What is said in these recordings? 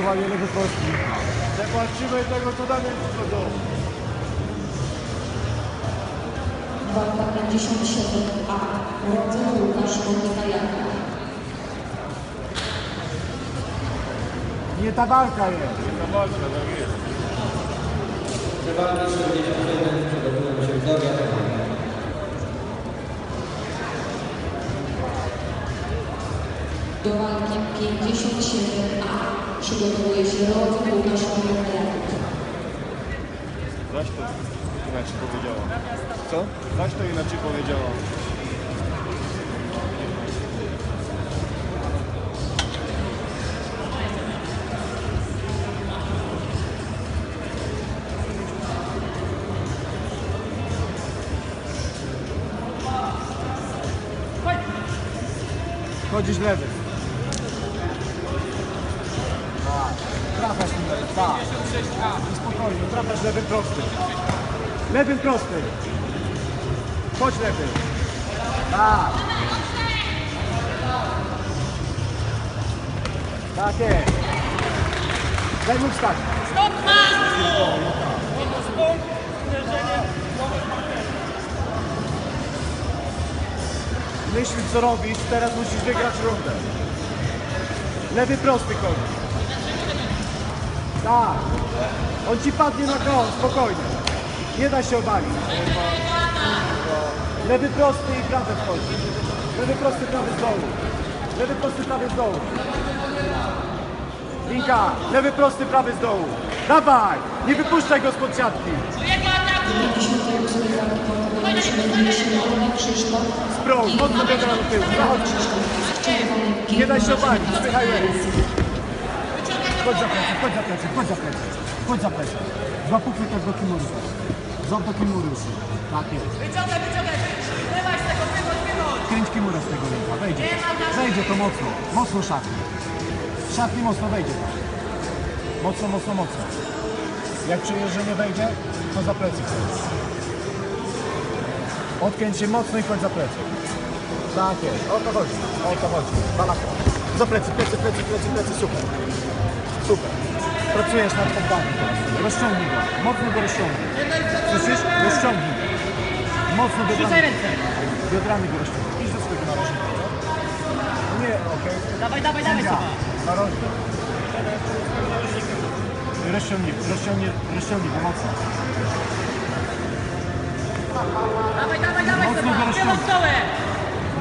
Ewentualnie lewy prostszy. Zapłacimy tego, co damy do domu. Walka 57A. Rodzeń Łukasz Monika. Nie ta walka jest. Ta walka, tak jest. Przewagi 41 Przygotowuje się. Zaś to inaczej powiedziała. Co? Zaś to inaczej powiedziała. Chodzisz lewy. Trafiasz tym lewy. Tak. Spokojnie, trafiasz lewym prostym. Lewym prostym. Chodź lewy. Tak. Tak jest. Daj mu wstać. Myśl co robisz, teraz musisz wygrać rundę. Lewy prosty koń. Tak. On ci padnie na koło, spokojnie. Nie da się obalić. Lewy prosty i prawy wchodzi. Lewy prosty, prawy z dołu. Lewy prosty, prawy z dołu. Linka, lewy prosty, prawy z dołu. Dawaj! Nie wypuszczaj go spod siatki. 58 walki pokonany będzie się Olek Krzysztof. Sprąg, i mocno do tyłu. Nie daj się obalić, spychaj łeb. Chodź za plecy, chodź za plecy, chodź za plecy. Chodź za plecy. Złap uchwyt do Kimuru. Złap do Kimuru. Tak jest. Wyciągaj, wyciągaj! Wyrywaj z tego, wychodź, wychodź! Kręć Kimura z tego ręka, wejdzie. Wejdzie to mocno, mocno szatni. Szatni mocno wejdzie. Mocno, mocno, mocno. Jak czujesz, że nie wejdzie, to za plecy chodź. Odkręć się mocno i chodź za plecy. Tak jest, o to chodzi, o to chodzi. Balaka. Za plecy, plecy, plecy, plecy, plecy, super. Super. Pracujesz nad teraz. Rozciągnij go, mocno go rozciągnij. Słyszysz? Rozciągnij. Mocno biodrami. Rzucaj ręce! Biodrami go rozciągnij. Idź do swojego narożnika. Nie, okej. Dawaj, dawaj, dawaj, Ja, narożnik. Rozciągnij, rozciągnij, rozciągnij go mocno. Dawaj, dawaj, dawaj, Mocno Sowa! go rozciągnij. Wychodź dołem!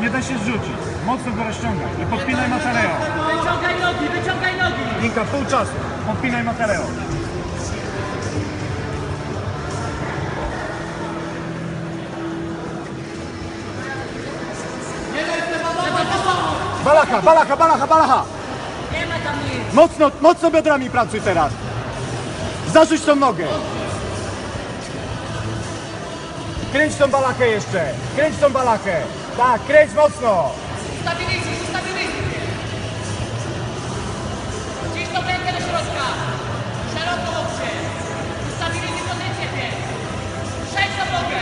Nie da się zrzucić. Mocno go rozciągaj. I podpinaj materiał. Wyciągaj nogi, wyciągaj nogi! Linka, pół czasu. Podpinaj materiał. Balacha, balacha, balacha, balacha. Nie ma tam nic! Mocno, mocno biodrami pracuj teraz. Zarzuć tą nogę. Kręć tą balakę jeszcze. Kręć tą balakę. Tak, kręć mocno. Stabilizuj, stabilizuj! Gdzieś tą rękę do środka! Szeroko łokcie! Stabilizuj pozycję pierw! Przejdź na nogę!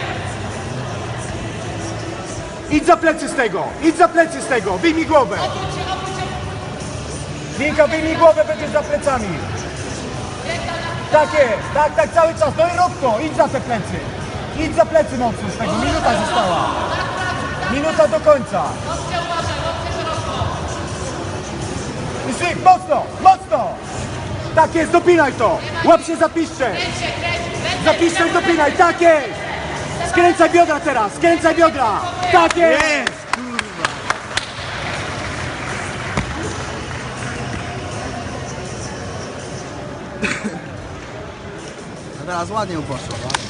Idź za plecy z tego. Idź za plecy z tego. Wyjmij głowę. Obróć się! Linka, wyjmij głowę, będziesz za plecami. Tak jest, tak, tak, cały czas. No i to, idź za te plecy. Idź za plecy mocno z tego, minuta została. Minuta do końca. Łokcie uważaj, łokcie szeroko! I szyk, mocno, mocno. Tak jest, dopinaj to. Łap się za piszcze. Za piszcze dopinaj, tak jest. Skręcaj biodra teraz, skręcaj biodra. Tak jest. Teraz ładnie poszło, tak?